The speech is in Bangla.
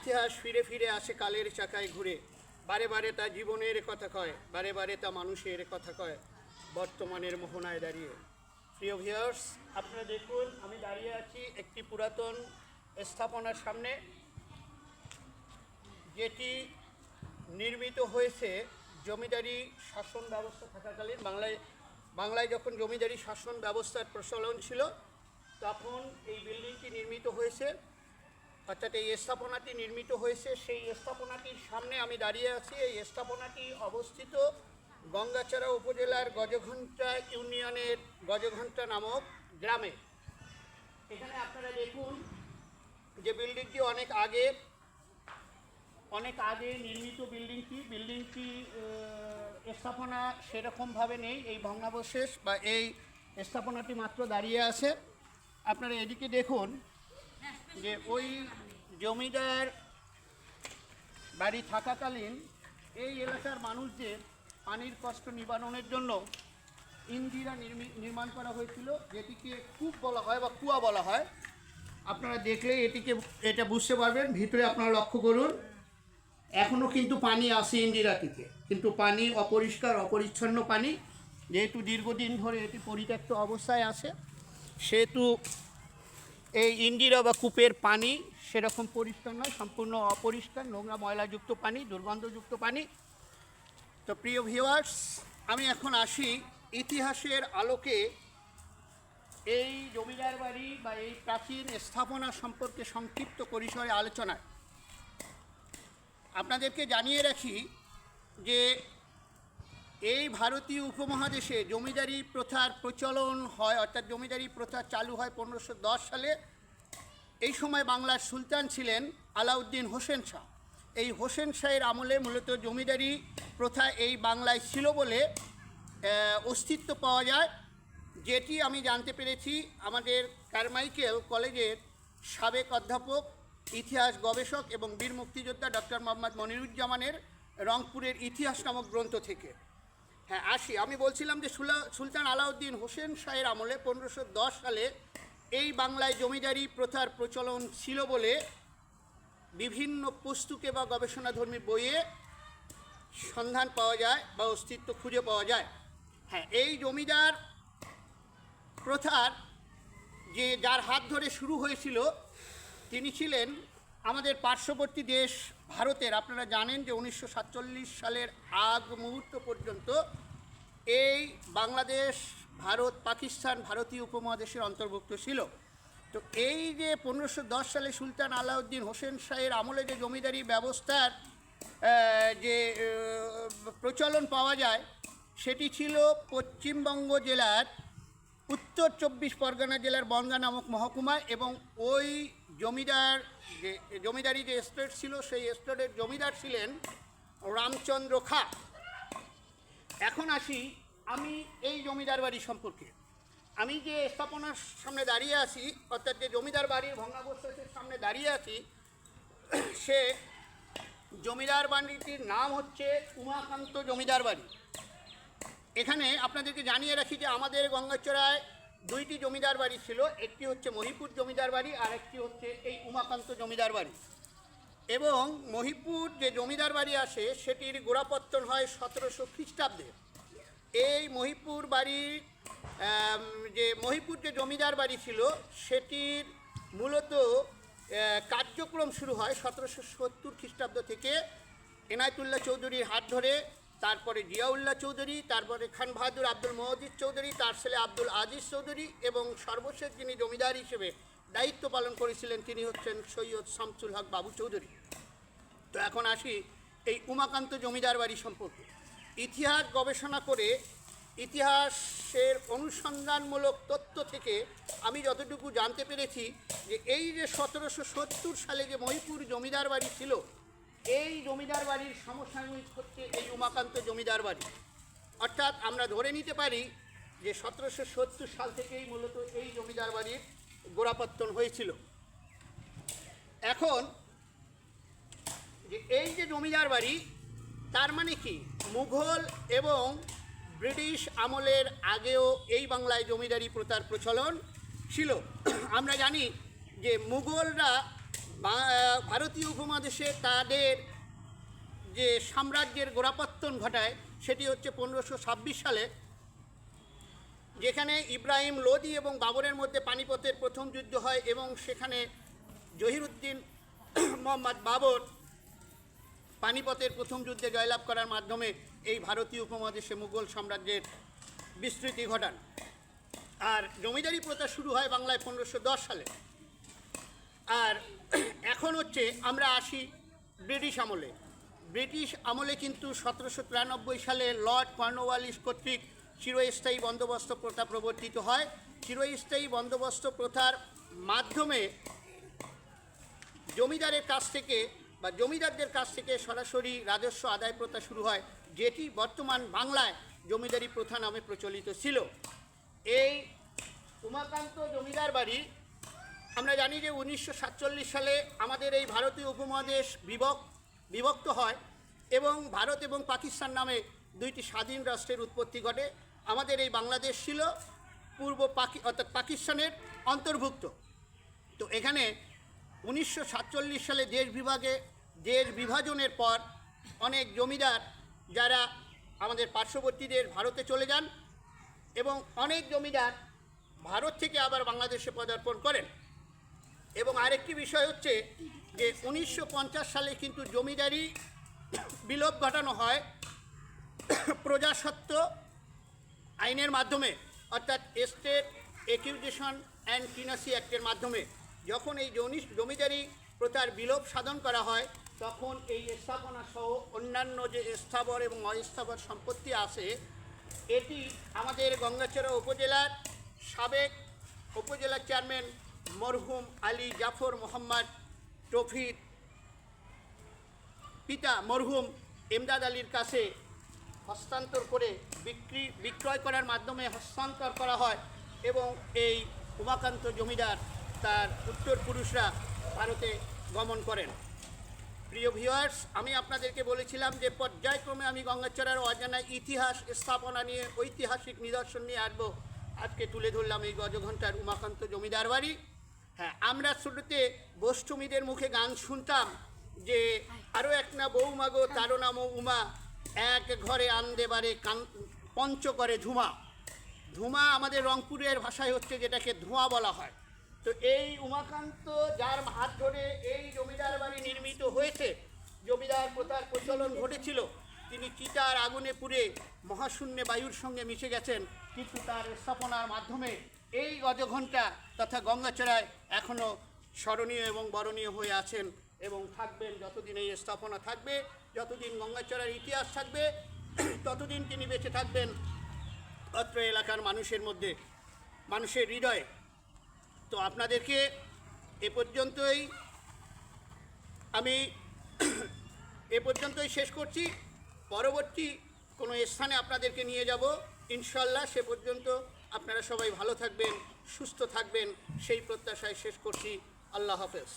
ইতিহাস ফিরে ফিরে আসে কালের চাকায় ঘুরে। বারে বারে তা জীবনের কথা কয়, বারে বারে তা মানুষের কথা কয়, বর্তমানের মোহনায় দাঁড়িয়ে। প্রিয় ভিউয়ার্স আপনারা দেখুন, আমি দাঁড়িয়ে আছি একটি পুরাতন স্থাপনার সামনে। যেটি নির্মিত হয়েছে জমিদারি শাসন ব্যবস্থা থাকাকালীন। বাংলায় বাংলায় যখন জমিদারি শাসন ব্যবস্থার প্রচলন ছিল, তখন এই বিল্ডিংটি নির্মিত হয়েছে। অর্থাৎ এই স্থাপনাটি নির্মিত হয়েছে, সেই স্থাপনাটির সামনে আমি দাঁড়িয়ে আছি। এই স্থাপনাটি অবস্থিত গঙ্গাচড়া উপজেলার গজঘণ্টা ইউনিয়নের গজঘণ্টা নামক গ্রামে। এখানে আপনারা দেখুন যে বিল্ডিংটি অনেক আগে অনেক আগে নির্মিত বিল্ডিংটি। বিল্ডিংটি স্থাপনা সেরকমভাবে নেই, এই ভগ্নাবশেষ বা এই স্থাপনাটি মাত্র দাঁড়িয়ে আছে। আপনারা এদিকে দেখুন যে ওই জমিদার বাড়ি থাকাকালীন এই এলাকার মানুষদের পানির কষ্ট নিবারণের জন্য ইন্দিরা নির্মি- নির্মাণ করা হয়েছিল, যেটিকে কূপ বলা হয় বা কুয়া বলা হয়। আপনারা দেখলে এটিকে, এটা বুঝতে পারবেন। ভিতরে আপনারা লক্ষ্য করুন এখনও কিন্তু পানি আসে ইন্দিরাটিতে কিন্তু পানি অপরিষ্কার, অপরিচ্ছন্ন পানি, যেহেতু দীর্ঘদিন ধরে এটি পরিত্যক্ত অবস্থায় আছে, সেহেতু এই ইন্দিরা বা কূপের পানি সেরকম পরিষ্কার নয়, সম্পূর্ণ অপরিষ্কার, নোংরা, ময়লাযুক্ত পানি, দুর্গন্ধযুক্ত পানি। তো প্রিয় ভিউয়ার্স আমি এখন আসি ইতিহাসের আলোকে। এই জমিদার বাড়ি বা এই প্রাচীন স্থাপনা সম্পর্কে সংক্ষিপ্ত পরিসরে আলোচনায়। আপনাদেরকে জানিয়ে রাখি যে এই ভারতীয় উপমহাদেশে জমিদারি প্রথার প্রচলন হয়, অর্থাৎ জমিদারি প্রথা চালু হয় পনেরোশো সালে। এই সময় বাংলার সুলতান ছিলেন আলাউদ্দিন হোসেন শাহ। এই হোসেন শাহের আমলে মূলত জমিদারি প্রথা এই বাংলায় ছিল বলে অস্তিত্ব পাওয়া যায়। যেটি আমি জানতে পেরেছি, আমাদের কারমাইকেল কলেজের সাবেক অধ্যাপক, ইতিহাস গবেষক এবং বীর মুক্তিযোদ্ধা ডক্টর মোহাম্মদ মনিরুজ্জামানের রংপুরের ইতিহাস নামক গ্রন্থ থেকে। হ্যাঁ আসি। আমি বলছিলাম যে সুলা- সুলতান আলাউদ্দিন হোসেন শাহের আমলে পনেরোশো দশ সালে এই বাংলায় জমিদারি প্রথার প্রচলন ছিল বলে বিভিন্ন পুস্তুকে বা গবেষণাধর্মী বইয়ে সন্ধান পাওয়া যায় বা অস্তিত্ব খুঁজে পাওয়া যায়। হ্যাঁ এই জমিদার প্রথার যে যার হাত ধরে শুরু হয়েছিল, তিনি ছিলেন আমাদের পার্শ্ববর্তী দেশ ভারতের, আপনারা জানেন যে উনিশশো সাতচল্লিশ সালের আগ মুহূর্ত পর্যন্ত এই বাংলাদেশ, ভারত, পাকিস্তান ভারতীয় উপমহাদেশের অন্তর্ভুক্ত ছিল। তো এই যে পনেরোশো দশ সালে সুলতান আলাউদ্দিন হোসেন শাহের আমলে যে জমিদারি ব্যবস্থার যে প্রচলন পাওয়া যায়, সেটি ছিল পশ্চিমবঙ্গ জেলার উত্তর চব্বিশ পরগনা জেলার বনগা নামক মহকুমায় এবং ওই জমিদার যে, জমিদারি যে এস্টেট ছিল, সেই এস্টেটের জমিদার ছিলেন রামচন্দ্র খা। এখন আসি আমি এই জমিদার বাড়ি সম্পর্কে। আমি যে স্থাপনার সামনে দাঁড়িয়ে আছি, অর্থাৎ যে জমিদার বাড়ির ভগ্নাবশেষের সামনে দাঁড়িয়ে আছি, সে জমিদার বাড়িটির নাম হচ্ছে উমাকান্ত জমিদার বাড়ি। এখানে আপনাদেরকে জানিয়ে রাখি যে আমাদের গঙ্গাচড়ায় দুইটি জমিদার বাড়ি ছিল। একটি হচ্ছে মহিপুর জমিদার বাড়ি আর একটি হচ্ছে এই উমাকান্ত জমিদার বাড়ি। এবং মহিপুর যে জমিদার বাড়ি আসে সেটির গোড়াপত্তন হয় সতেরোশো খ্রিস্টাব্দে। এই মহিপুর বাড়ির যে মহিপুর যে জমিদার বাড়ি ছিল, সেটির মূলত কার্যক্রম শুরু হয় সতেরোশো সত্তর খ্রিস্টাব্দ থেকে এনায়তুল্লাহ চৌধুরীর হাত ধরে। তারপরে জিয়াউল্লাহ চৌধুরী, তারপরে খান বাহাদুর আব্দুল মহদিদ চৌধুরী, তার ছেলে আব্দুল আজিজ চৌধুরী এবং সর্বশেষ যিনি জমিদার হিসেবে দায়িত্ব পালন করেছিলেন তিনি হচ্ছেন সৈয়দ শামসুল হক বাবু চৌধুরী। তো এখন আসি এই উমাকান্ত জমিদার বাড়ি সম্পর্কে। ইতিহাস গবেষণা করে ইতিহাসের অনুসন্ধানমূলক তথ্য থেকে আমি যতটুকু জানতে পেরেছি যে এই যে সতেরোশো সত্তর সালে যে মহিপুর জমিদার বাড়ি ছিল এই জমিদার বাড়ির সমসাময়িক হচ্ছে এই উমাকান্ত জমিদার বাড়ি। অর্থাৎ আমরা ধরে নিতে পারি যে সতেরোশো সত্তর সাল থেকেই মূলত এই জমিদার বাড়ির গোড়াপত্তন হয়েছিল। এখন যে এই যে জমিদার বাড়ি, তার মানে কি? মুঘল এবং ব্রিটিশ আমলের আগেও এই বাংলায় জমিদারি প্রথার প্রচলন ছিল। আমরা জানি যে মুঘলরা ভারতীয় উপমহাদেশে তাদের যে সাম্রাজ্যের গোড়াপত্তন ঘটায়, সেটি হচ্ছে পনেরোশো ছাব্বিশ সালে, যেখানে ইব্রাহিম লোদি এবং বাবরের মধ্যে পানিপথের প্রথম যুদ্ধ হয় এবং সেখানে জহিরুদ্দিন মোহাম্মদ বাবর পানিপথের প্রথম যুদ্ধে জয়লাভ করার মাধ্যমে এই ভারতীয় উপমহাদেশে মুঘল সাম্রাজ্যের বিস্তৃতি ঘটান। আর জমিদারি প্রথা শুরু হয় বাংলায় পনেরোশো সালে। আর এখন হচ্ছে আমরা আসি ব্রিটিশ আমলে। ব্রিটিশ আমলে কিন্তু সতেরোশো তিরানব্বই সালে লর্ড কর্নওয়ালিস কর্তৃক চিরস্থায়ী বন্দোবস্ত প্রথা প্রবর্তিত হয়। চিরস্থায়ী বন্দোবস্ত প্রথার মাধ্যমে জমিদারের কাছ থেকে বা জমিদারদের কাছ থেকে সরাসরি রাজস্ব আদায় প্রথা শুরু হয়, যেটি বর্তমান বাংলায় জমিদারি প্রথা নামে প্রচলিত ছিল। এই উমাকান্ত জমিদার বাড়ি আমরা জানি যে উনিশশো সাতচল্লিশ সালে আমাদের এই ভারতীয় উপমহাদেশ বিভক, বিভক্ত হয় এবং ভারত এবং পাকিস্তান নামে দুইটি স্বাধীন রাষ্ট্রের উৎপত্তি ঘটে। আমাদের এই বাংলাদেশ ছিল পূর্ব পাকি, অর্থাৎ পাকিস্তানের অন্তর্ভুক্ত। তো এখানে উনিশশো সাতচল্লিশ সালে দেশ বিভাগে, দেশ বিভাজনের পর অনেক জমিদার যারা আমাদের পার্শ্ববর্তীদের ভারতে চলে যান এবং অনেক জমিদার ভারত থেকে আবার বাংলাদেশে পদার্পণ করেন। এবং আরেকটি বিষয় হচ্ছে যে উনিশশো পঞ্চাশ সালে কিন্তু জমিদারি বিলোপ ঘটানো হয় প্রজাসত্ব আইনের মাধ্যমে, অর্থাৎ এস্টেট একিউজেশন অ্যান্ড টিনাসি অ্যাক্টের মাধ্যমে। যখন এই জমি, জমিদারি প্রথার বিলোপ সাধন করা হয়, তখন এই স্থাপনা সহ অন্যান্য যে স্থাবর এবং অস্থাবর সম্পত্তি আছে, এটি আমাদের গঙ্গাচড়া উপজেলার সাবেক উপজেলা চেয়ারম্যান মরহুম আলী জাফর মোহাম্মদ টফির পিতা মরহুম এমদাদ আলীর কাছে হস্তান্তর করে বিক্রি, বিক্রয় করার মাধ্যমে হস্তান্তর করা হয় এবং এই উমাকান্ত জমিদার তার উত্তরপুরুষরা ভারতে গমন করেন। প্রিয় ভিউয়ার্স আমি আপনাদেরকে বলেছিলাম যে পর্যায়ক্রমে আমি গঙ্গাচড়ার অজানা ইতিহাস স্থাপনা নিয়ে ঐতিহাসিক নিদর্শন নিয়ে আসব। আজকে তুলে ধরলাম এই গজঘণ্টার উমাকান্ত জমিদার বাড়ি। হ্যাঁ আমরা শুরুতে বষ্টমীদের মুখে গান শুনতাম যে আরও এক না বৌমাগো তারও নামও উমা। এক ঘরে আনতে পারে কান, পঞ্চ করে ধুমা। ধুমা আমাদের রংপুরের ভাষায় হচ্ছে যেটাকে ধোঁয়া বলা হয়। তো এই উমাকান্ত, যার হাত ধরে এই জমিদার বাড়ি নির্মিত হয়েছে, জমিদার প্রথার প্রচলন ঘটেছিল, তিনি চিতার আগুনে পুড়ে মহাশূন্যে বায়ুর সঙ্গে মিশে গেছেন, কিন্তু তার স্থাপনার মাধ্যমে এই গজঘণ্টা তথা গঙ্গাচড়ায় এখনও স্মরণীয় এবং বরণীয় হয়ে আছেন এবং থাকবেন যতদিন এই স্থাপনা থাকবে, যতদিন গঙ্গাচড়ার ইতিহাস থাকবে, ততদিন তিনি বেঁচে থাকবেন অত্র এলাকার মানুষের মধ্যে, মানুষের হৃদয়ে। তো আপনাদেরকে এ পর্যন্তই আমি এ পর্যন্তই শেষ করছি। পরবর্তী কোনো স্থানে আপনাদেরকে নিয়ে যাব ইনশাল্লাহ সে পর্যন্ত আপনারা সবাই ভালো থাকবেন সুস্থ থাকবেন সেই প্রত্যাশায় শেষ করছি। আল্লাহ হাফেজ।